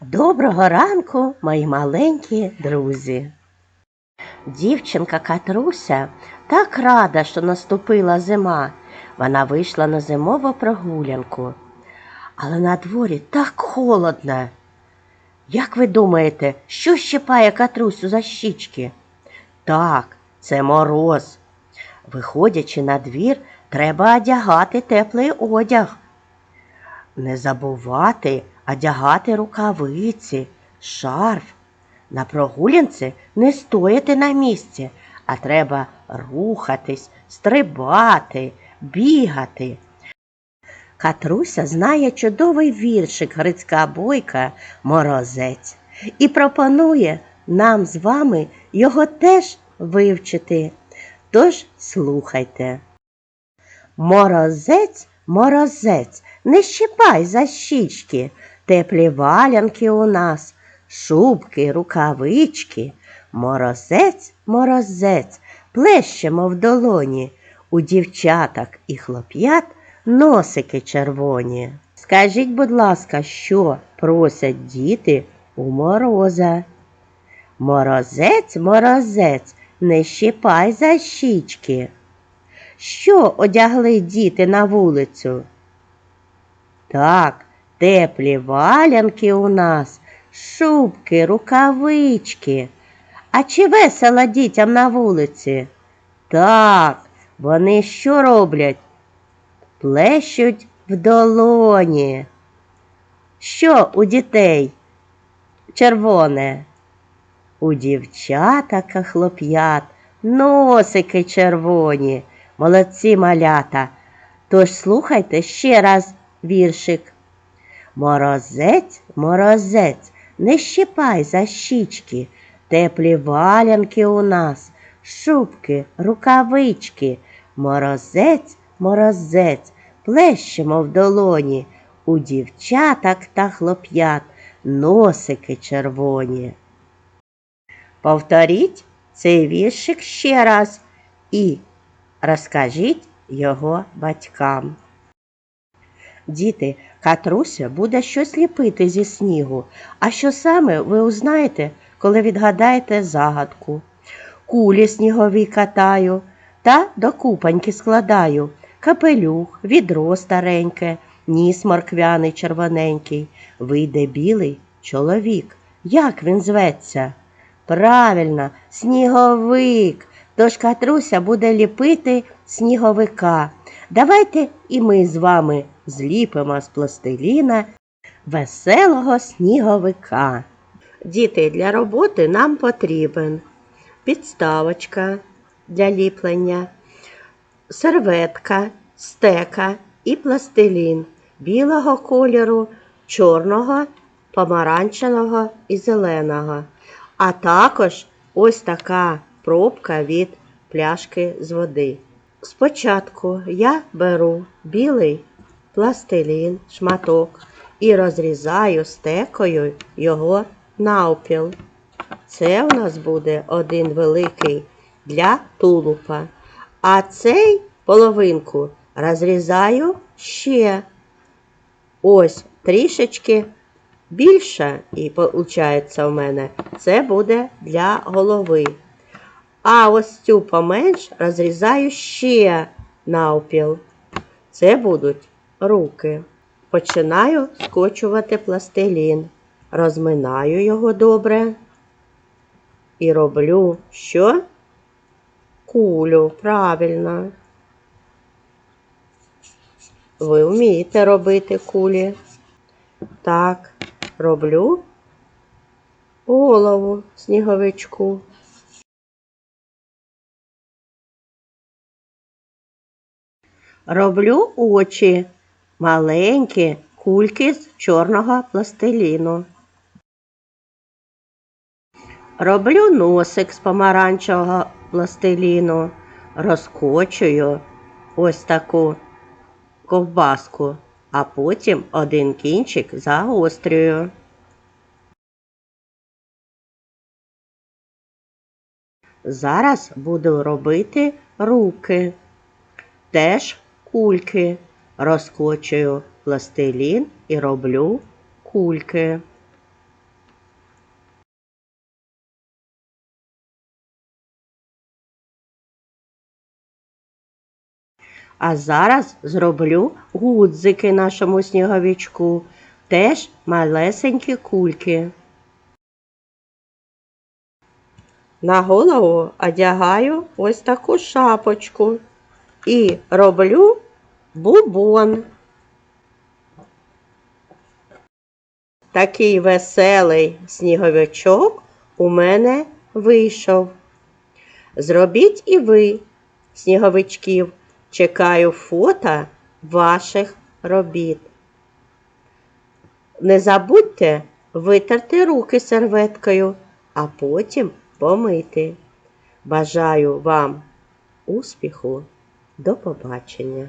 Доброго ранку, мої маленькі друзі. Дівчинка Катруся так рада, що наступила зима. Вона вийшла на зимову прогулянку. Але на дворі так холодно. Як ви думаєте, що щипає Катрусю за щічки? Так, це мороз. Виходячи на двір, треба одягати теплий одяг. Не забувати одягати рукавиці, шарф. На прогулянці не стояти на місці, а треба рухатись, стрибати, бігати. Катруся знає чудовий віршик Грицька бойка Морозець і пропонує нам з вами його теж вивчити. Тож слухайте. Морозець, морозець, не щипай за щічки, теплі валянки у нас, шубки, рукавички. Морозець, морозець, плещемо в долоні, у дівчаток і хлоп'ят носики червоні. Скажіть, будь ласка, що просять діти у мороза? Морозець, морозець, не щипай за щічки. Що одягли діти на вулицю? Так, теплі валянки у нас, шубки, рукавички. А чи весело дітям на вулиці? Так, вони що роблять? Плещуть в долоні. Що у дітей? Червоне. У дівчаток і хлоп'ят носики червоні. Молодці малята. Тож слухайте ще раз віршик. Морозець, морозець, не щипай за щічки, теплі валянки у нас, шубки, рукавички. Морозець, морозець, плещемо в долоні, у дівчаток та хлоп'ят носики червоні. Повторіть цей віршик ще раз і розкажіть його батькам. Діти, Катруся буде щось ліпити зі снігу, а що саме ви узнаєте, коли відгадаєте загадку. Кулі снігові катаю та до купаньки складаю, капелюх, відро стареньке, ніс морквяний червоненький, вийде білий чоловік. Як він зветься? Правильно, сніговик. Тож Катруся буде ліпити сніговика. Давайте і ми з вами зліпимо з пластиліна веселого сніговика. Діти, для роботи нам потрібен підставочка для ліплення, серветка, стека і пластилін білого кольору, чорного, помаранчевого і зеленого. А також ось така пробка від пляшки з води. Спочатку я беру білий пластилін, шматок і розрізаю стекою його навпіл. Це у нас буде один великий для тулупа. А цей половинку розрізаю ще ось трішечки більше, і виходить у мене це буде для голови. А ось цю поменш розрізаю ще навпіл. Це будуть руки. Починаю скочувати пластилін, розминаю його добре і роблю що? Кулю, правильно. Ви вмієте робити кулі. Так, роблю голову сніговичку. Роблю очі, маленькі кульки з чорного пластиліну. Роблю носик з помаранчевого пластиліну, розкочую ось таку ковбаску, а потім один кінчик загострюю. Зараз буду робити руки. Теж кульки. Розкочую пластилін і роблю кульки. А зараз зроблю гудзики нашому сніговичку, теж малесенькі кульки. На голову одягаю ось таку шапочку і роблю бубон. Такий веселий сніговичок у мене вийшов. Зробіть і ви, сніговичків, чекаю фото ваших робіт. Не забудьте витерти руки серветкою, а потім помити. Бажаю вам успіху. До побачення!